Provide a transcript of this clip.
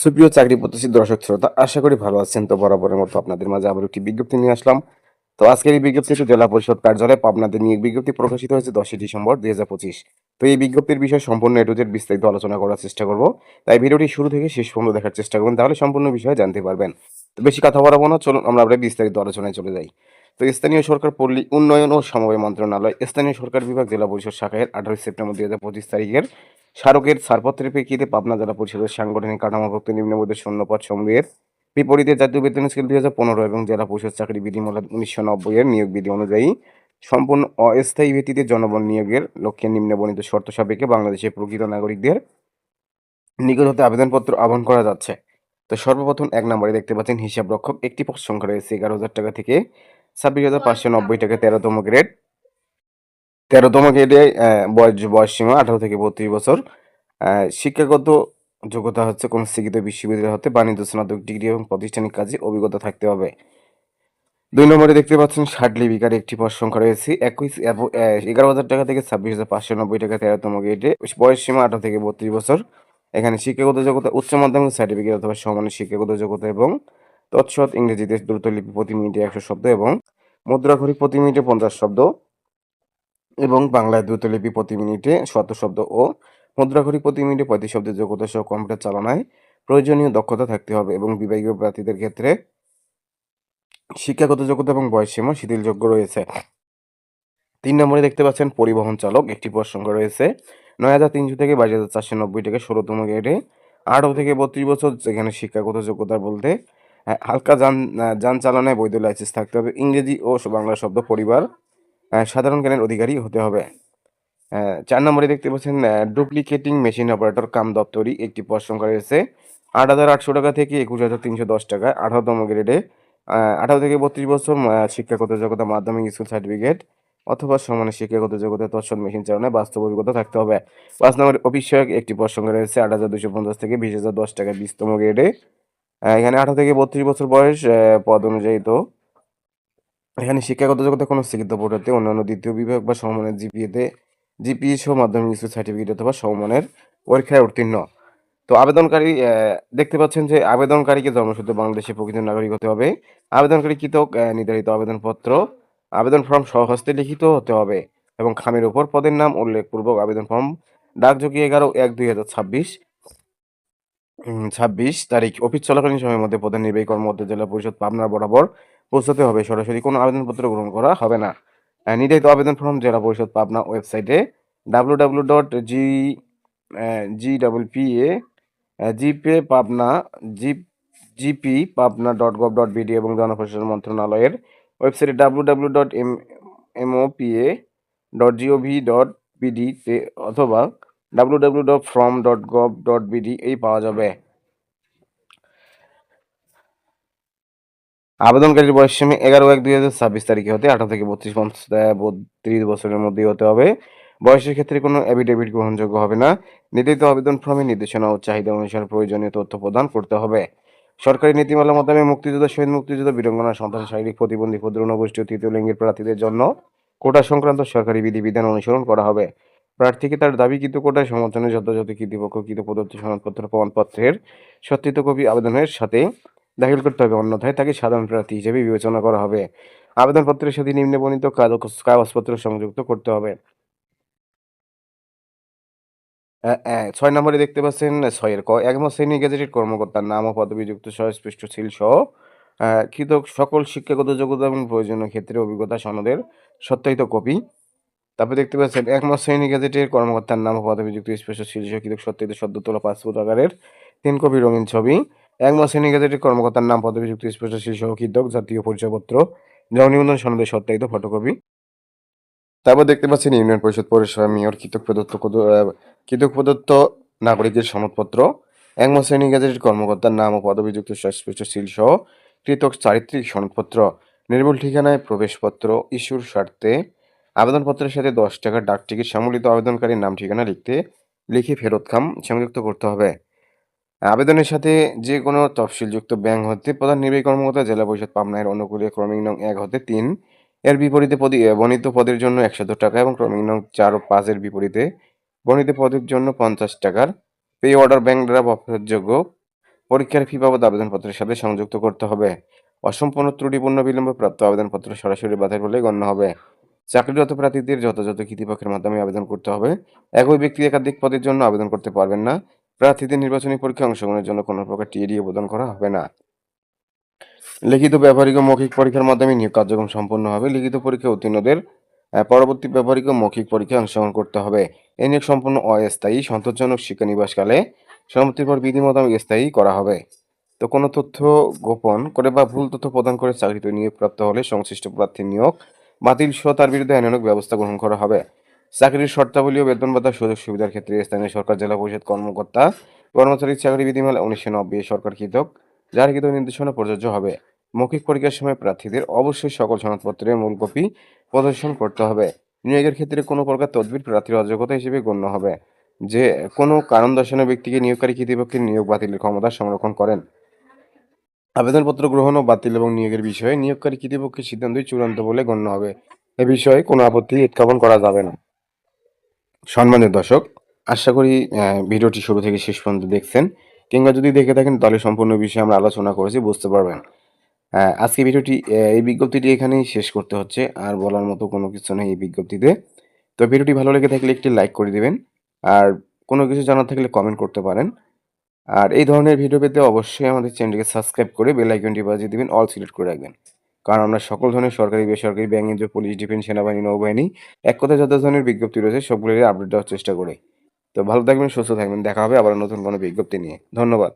সুপ্রিয় চাকরি প্রত্যাশী দর্শক শ্রোতা, আশা করি ভালো আছেন। তো বরাবরের মতো আপনাদের মাঝে আবার একটি বিজ্ঞপ্তি নিয়ে আসলাম। তো আজকের এই বিজ্ঞপ্তিটি জেলা পরিষদ কার্যালয়ে পাবনাতে নিয়ে বিজ্ঞপ্তি প্রকাশিত হয়েছে দশই ডিসেম্বর দুই হাজার পঁচিশ। তো এই বিজ্ঞপ্তির বিষয়ে সম্পূর্ণ এটুজের বিস্তারিত আলোচনা করার চেষ্টা করব। তাই ভিডিওটি শুরু থেকে শেষ পর্যন্ত দেখার চেষ্টা করুন, তাহলে সম্পূর্ণ বিষয়ে জানতে পারবেন। তো বেশি কথা বলাবো না, চলুন আমরা আবার বিস্তারিত আলোচনায় চলে যাই। তো স্থানীয় সরকার পল্লী উন্নয়ন ও সমবায় মন্ত্রণালয়, স্থানীয় সরকার বিভাগ জেলা পরিষদ শাখায় আঠারোই সেপ্টেম্বর দুই হাজার পঁচিশ তারিখের স্মারকের ছাড়পত্রের প্রেক্ষিতে পাবনা জেলা পরিষদের সাংগঠনিক কাঠামোভুক্ত নিম্নবোধের শূন্যপদ সমূহের বিপরীতে জাতীয় বেতন স্কেল দুই হাজার পনেরো এবং জেলা পরিষদ চাকরি বিধিমালা উনিশশো নব্বই এর নিয়োগ বিধি অনুযায়ী সম্পূর্ণ অস্থায়ী ভিত্তিতে জনবল নিয়োগের লক্ষ্যে নিম্নবর্ণিত শর্ত সাপেক্ষে বাংলাদেশের প্রকৃত নাগরিকদের নিকট হতে আবেদনপত্র আহ্বান করা যাচ্ছে। তো সর্বপ্রথম এক নম্বরে দেখতে পাচ্ছেন হিসাব রক্ষক একটি পদ সংখ্যা রয়েছে এগারো হাজার টাকা থেকে ছাব্বিশ হাজার পাঁচশো নব্বই টাকা তেরোতম গ্রেড। তেরোতম আহ, বয়স বয়স সীমা আঠারো থেকে বত্রিশ বছর। শিক্ষাগত যোগ্যতা হচ্ছে কোন শিক্ষিত বিশ্ববিদ্যালয় হতে বাণিজ্য স্নাতক ডিগ্রি এবং প্রাতিষ্ঠানিক কাজে অভিজ্ঞতা থাকতে হবে। দুই নম্বরে দেখতে পাচ্ছেন ষাট লিপিকার একটি পদ সংখ্যা রয়েছে একুশ এগারো হাজার টাকা থেকে ছাব্বিশ হাজার পাঁচশো নব্বই টাকা তেরোতম গ্রেডে বয়স সীমা আঠারো থেকে বত্রিশ বছর। এখানে শিক্ষাগত যোগ্যতা উচ্চ মাধ্যমিক সার্টিফিকেট অথবা সমানের শিক্ষাগত যোগ্যতা এবং তৎসৎ ইংরেজিতে দ্রুত লিপি প্রতি মিনিটে একশো শব্দ এবং মুদ্রাঘড়ি প্রতি মিনিটে পঞ্চাশ শব্দ। এবং বাংলায় দ্রুতলিপি প্রতি মিনিটে শত শব্দ ও মুদ্রাঘড়ি প্রতি মিনিটে পঁয়ত্রিশ শব্দের যোগ্যতা সহ কম্পিউটার চালনায় প্রয়োজনীয় দক্ষতা থাকতে হবে এবং বিভাগীয় প্রার্থীদের ক্ষেত্রে শিক্ষাগত যোগ্যতা এবং বয়সসীমা শিথিলযোগ্য রয়েছে। তিন নম্বরে দেখতে পাচ্ছেন পরিবহন চালক, একটি সংখ্যা রয়েছে। নয় হাজার তিনশো থেকে বাইশ হাজার চারশো নব্বই থেকে ষোলোতম গ্রেডে আঠারো থেকে বত্রিশ বছর যেখানে শিক্ষাগত যোগ্যতা বলতে হালকা যান যান চালনায় বৈধ লাইসেন্স থাকতে হবে। ইংরেজি ও বাংলা শব্দ পরিবার সাধারণ জ্ঞানের অধিকারী হতে হবে। চার নম্বরে দেখতে পাচ্ছেন ডুপ্লিকেটিং মেশিন অপারেটর কাম দপ্তরি একটি পদ সংখ্যা রয়েছে। আট হাজার আটশো টাকা থেকে একুশ হাজার তিনশো দশ টাকা, আঠারোতম গ্রেডে আঠারো থেকে বত্রিশ বছর শিক্ষাগত যোগ্যতা, মাধ্যমিক স্কুল সার্টিফিকেট অথবা সমানের শিক্ষাগত যোগ্যতা তৎসৎ মেশিন চালনায় বাস্তব অভিজ্ঞতা থাকতে হবে। পাঁচ নম্বর অফিস সহায়ক একটি পদ সংখ্যা রয়েছে, আট হাজার দুশো পঞ্চাশ থেকে বিশ হাজার দশ টাকা, বিশতম গ্রেডে এখানে আঠারো থেকে বত্রিশ বছর বয়স পদ অনুযায়ী তো এখানে শিক্ষাগত যোগ্যতা কোনো শিক্ষিত বোর্ড হতে অন্যান্য দ্বিতীয় বিভাগ বা সমমানের জিপিএতে, জিপিএ সহ মাধ্যমিক স্কুল সার্টিফিকেট অথবা সমমানের পরীক্ষায় উত্তীর্ণ। তো আবেদনকারী দেখতে পাচ্ছেন যে আবেদনকারীকে জন্মসূত্রে বাংলাদেশের প্রকৃত নাগরিক হতে হবে। আবেদনকারী কৃতক নির্ধারিত আবেদনপত্র, আবেদন ফর্ম স্বহস্তে লিখিত হতে হবে এবং খামের উপর পদের নাম উল্লেখপূর্বক আবেদন ফর্ম ডাকযোগী এগারো এক দুই হাজার ছাব্বিশ ছাব্বিশ তারিখ, অফিস চলাকালীন সময়ের মধ্যে প্রধান নির্বাহী কর্মকর্তা জেলা পরিষদ পাবনা বরাবর পৌঁছাতে হবে সরাসরি। কোনো আবেদনপত্র গ্রহণ করা হবে না। নির্ধারিত আবেদন ফর্ম জেলা পরিষদ পাবনা ওয়েবসাইটে W W dot G G double P A GPay Pabna G GP Pabna dot gov dot BD এবং জনপ্রশাসন মন্ত্রণালয়ের ওয়েবসাইটে W W dot M MOPA dot GOV dot BD অথবা W W dot form dot gov dot BD এই পাওয়া যাবে। আবেদনকারীর বয়স সীমা এগারো এক দুই হাজার ছাব্বিশ তারিখে হতে, আঠারো থেকে বত্রিশ বত্রিশ বছরের মধ্যেই হতে হবে। বয়সের ক্ষেত্রে কোনো অ্যাফিডেভিট গ্রহণযোগ্য হবে না। নির্ধারিত আবেদন ফর্মে নির্দেশনা ও চাহিদা অনুসারে প্রয়োজনীয় তথ্য প্রদান করতে হবে। সরকারি নীতিমালা মোতাবেক মুক্তিযোদ্ধা, শহীদ মুক্তিযোদ্ধা, বীরঙ্গনা সন্তান শারীরিক প্রতিবন্ধী, ক্ষুদ্র গোষ্ঠী ও তৃতীয় লিঙ্গের প্রার্থীদের জন্য কোটা সংক্রান্ত সরকারি বিধিবিধান অনুসরণ করা হবে। প্রার্থীকে তার দাবি দাবিকৃত কোটায় সমর্থনে যথাযথ কৃতৃপক্ষ কৃত প্রদত্ত সনদপত্র প্রমাণপত্রের সত্যায়িত কপি আবেদনের সাথে দাখিল করতে হবে। অন্যথায় তাকে সাধারণ প্রার্থী হিসেবে বিবেচনা করা হবে। আবেদনপত্রের সাথে নিম্নে বর্ণিত কাগজপত্র সংযুক্ত করতে হবে। ছয় নম্বরে দেখতে পাচ্ছেন, ছয়ের ক একম শ্রেণি গেজেটেড কর্মকর্তার নাম ও পদবিযুক্ত স্পষ্ট ছিল সহ কৃত সকল শিক্ষাগত যোগ্যতা এবং প্রয়োজনীয় ক্ষেত্রে অভিজ্ঞতা সনদের সত্যায়িত কপি। তারপরে দেখতে পাচ্ছেন একম শ্রেণি গেজেটের কর্মকর্তার নাম ও পদবিযুক্ত স্পষ্ট ছিল সহ কৃতক সত্যায়িত সদ্য তোলা পাসপোর্ট আকারের তিন কপি রঙিন ছবি। এক মাস শ্রেণি গেজেটের কর্মকর্তার নাম পদবিযুক্ত স্পষ্ট শীর্ষক কৃতক জাতীয় পরিচয়পত্র জন্ম নিবন্ধন সনদের সত্যায়িত ফটোকপি। তারপর দেখতে পাচ্ছেন ইউনিয়ন পরিষদ পৌরসভা মেয়র কৃতক প্রদত্ত কৃতক প্রদত্ত নাগরিকের সনদপত্র। এক মাস শ্রেণি গেজেটের কর্মকর্তার নাম ও পদবিযুক্ত সুস্পষ্ট সিল সহ কৃতক চারিত্রিক সনদপত্র। নির্ভুল ঠিকানায় প্রবেশপত্র ইস্যুর স্বার্থে আবেদনপত্রের সাথে দশ টাকার ডাক টিকিট সম্মিলিত আবেদনকারীর নাম ঠিকানা লিখতে, লিখে ফেরত খাম, সংযুক্ত করতে হবে। আবেদনের সাথে যে কোনো তফসিলযুক্ত ব্যাংক হতে প্রধান নির্বাহী কর্মকর্তা, জেলা পরিষদ পাবনার অনুকূলে ক্রমিক নং এক হতে তিন। এর বিপরীতে বর্ণিত পদের জন্য একশত টাকা এবং ক্রমিক নং চার ও পাঁচের বিপরীতে বর্ণিত পদের জন্য পঞ্চাশ টাকার পে অর্ডার ব্যাংক দ্বারা অফারযোগ্য পরীক্ষার ফি বাবদ আবেদনপত্রের সাথে সংযুক্ত করতে হবে। অসম্পূর্ণ ত্রুটিপূর্ণ বিলম্বে প্রাপ্ত আবেদনপত্র সরাসরি বাতিল বলে গণ্য হবে। চাকরিরত প্রার্থীদের যথাযথ কৃতিপক্ষের মাধ্যমে আবেদন করতে হবে। একই ব্যক্তি একাধিক পদের জন্য আবেদন করতে পারবেন না। প্রার্থীদের নির্বাচনী পরীক্ষায় অংশগ্রহণের জন্য কোনো প্রকার টিএডি প্রদান করা হবে না। লিখিত ব্যবহারিক ও মৌখিক পরীক্ষার মাধ্যমে নিয়োগ কার্যক্রম সম্পন্ন হবে। লিখিত পরীক্ষা উত্তীর্ণদের পরবর্তী ব্যবহারিক ও মৌখিক পরীক্ষায় অংশগ্রহণ করতে হবে। এই নিয়োগ সম্পূর্ণ অস্থায়ী, সন্তোষজনক শিক্ষানিবাসকালে সম্মতির পর বিধি মোতাবেক স্থায়ী করা হবে। তো কোনো তথ্য গোপন করে বা ভুল তথ্য প্রদান করে চাকরিতে নিয়োগপ্রাপ্ত হলে সংশ্লিষ্ট প্রার্থীর নিয়োগ বাতিল সহ তার বিরুদ্ধে আইনানুগ ব্যবস্থা গ্রহণ করা হবে। চাকরির শর্তাবলী ও বেতন ভাতা সুযোগ সুবিধার ক্ষেত্রে স্থানীয় সরকার, জেলা পরিষদ কর্মকর্তা, কর্মচারী চাকরি বিধিমালা উনিশশো নব্বই সরকার কৃতক জারিকৃত নির্দেশনা প্রযোজ্য হবে। মৌখিক পরীক্ষার সময় প্রার্থীদের অবশ্যই সকল সনদপত্রের মূল কপি প্রদর্শন করতে হবে। নিয়োগের ক্ষেত্রে কোনো প্রকার তদবির প্রার্থীর অযোগ্যতা হিসেবে গণ্য হবে। যে কোনো কারণ দর্শানোর ব্যক্তিকে নিয়োগকারী কর্তৃপক্ষের নিয়োগ বাতিলের ক্ষমতা সংরক্ষণ করেন। আবেদনপত্র গ্রহণ ও বাতিল এবং নিয়োগের বিষয়ে নিয়োগকারী কর্তৃপক্ষের সিদ্ধান্তই চূড়ান্ত বলে গণ্য হবে। এ বিষয়ে কোনো আপত্তি উত্থাপন করা যাবে না। সম্মানিত দর্শক, আশা করি ভিডিওটি শুরু থেকে শেষ পর্যন্ত দেখছেন। কিংবা যদি দেখে থাকেন, তাহলে সম্পূর্ণ বিষয়ে আমরা আলোচনা করেছি, বুঝতে পারবেন। আজকে ভিডিওটি এই বিজ্ঞপ্তিটি এখানেই শেষ করতে হচ্ছে, আর বলার মতো কোনো কিছু নেই এই বিজ্ঞপ্তিতে। তো ভিডিওটি ভালো লেগে থাকলে একটি লাইক করে দিবেন, আর কোনো কিছু জানার থাকলে কমেন্ট করতে পারেন। আর এই ধরনের ভিডিও পেতে অবশ্যই আমাদের চ্যানেলটিকে সাবস্ক্রাইব করে বেল আইকনটি বাজিয়ে দিবেন, অল সিলেক্ট করে রাখবেন। কারণ আমরা সকল ধরনের সরকারি, বেসরকারি ব্যাংক এনজিও পুলিশ ডিফেন্স সেনাবাহিনী, নৌবাহিনী, এক কথায় যত ধরনের বিজ্ঞপ্তি রয়েছে, সবগুলোরই আপডেট দেওয়ার চেষ্টা করি। তো ভালো থাকবেন, সুস্থ থাকবেন, দেখা হবে আবার নতুন কোনো বিজ্ঞপ্তি নিয়ে। ধন্যবাদ।